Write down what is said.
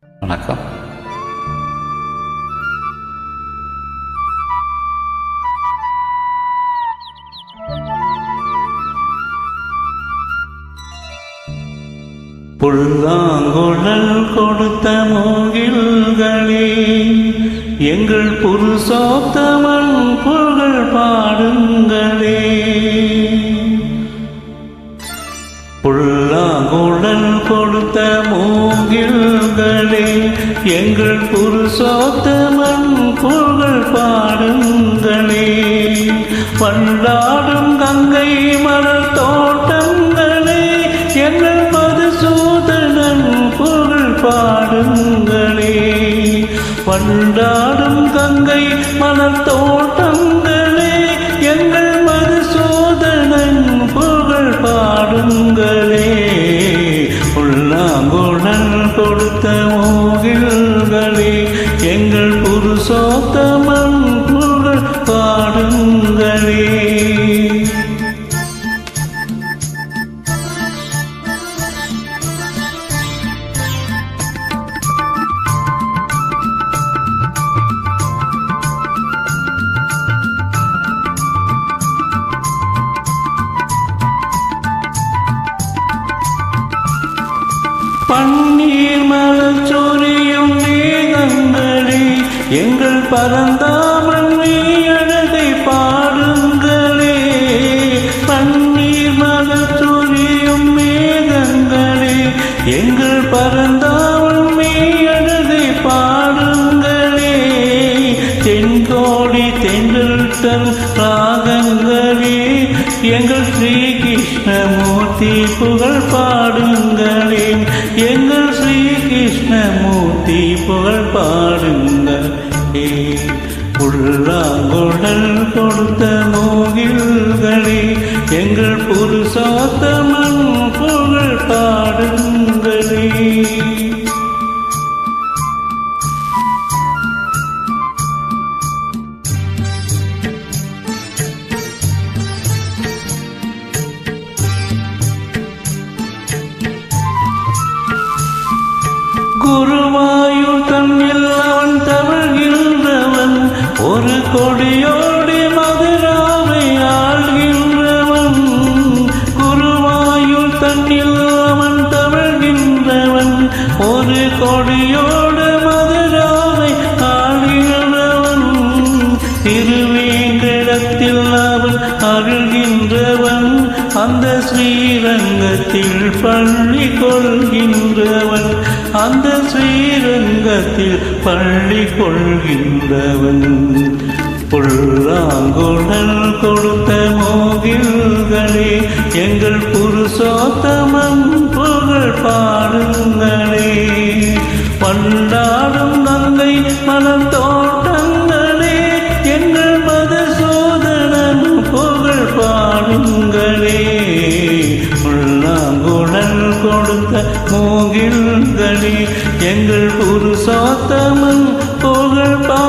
வணக்கம். புல்லாங்குழல் கொடுத்த மூங்கில்களே எங்கள் புருஷோத்தமன் புகழ் பாடுங்களே. புல்லாங்குழல் கொடுத்த மூங்கில் எங்கள் புருஷோத்தமன் புகழ் பாடுங்களே பண்டாடும் கங்கை மலர் தோட்டங்களே எங்கள் மதுசூதனன் புகழ் பாடுங்களே பண்டாடும் கங்கை மலர் தோட்டங்கள் எங்கள் புருஷோத்தமன் புகழ் பாடுங்களே பன்னீர் நீங்கள் பரந்தாமன் அழகை பாடுங்களே. தென்கோடி தென்றல் தரும் ராகங்களே எங்கள் ஸ்ரீ கிருஷ்ணமூர்த்தி புகழ் பாடுங்களே. எங்கள் ஸ்ரீ கிருஷ்ணமூர்த்தி புகழ் பாடுங்களே. உள்ளாங்குழல் கொடுத்த மோகில்களே எங்கள் புருஷோத்தமன் குருவாயூர் தன்னில் அவன் தவழ்கின்றவன் ஒரு கொடியோடி மதுராவை ஆள்கின்றவன். குருவாயூர் தன்னில் அவன் தவழ்கின்றவன் ஒரு கொடியோடு மதுராவை ஆள்கின்றவன். திருவேங்கடத்தில் அவன் அருள்கின்றவன் அந்த ஸ்ரீரங்கத்தில் பள்ளி கொள்கின்றவன். அந்த ஸ்ரீரங்கத்தில் பள்ளி கொள்கின்றவன். புல்லாங்குழல் கொடுத்த மோகில்களே எங்கள் புருஷோத்தம் கொடுத்த மூகில்களே எங்கள் புருஷோத்தமன் புகழ் பா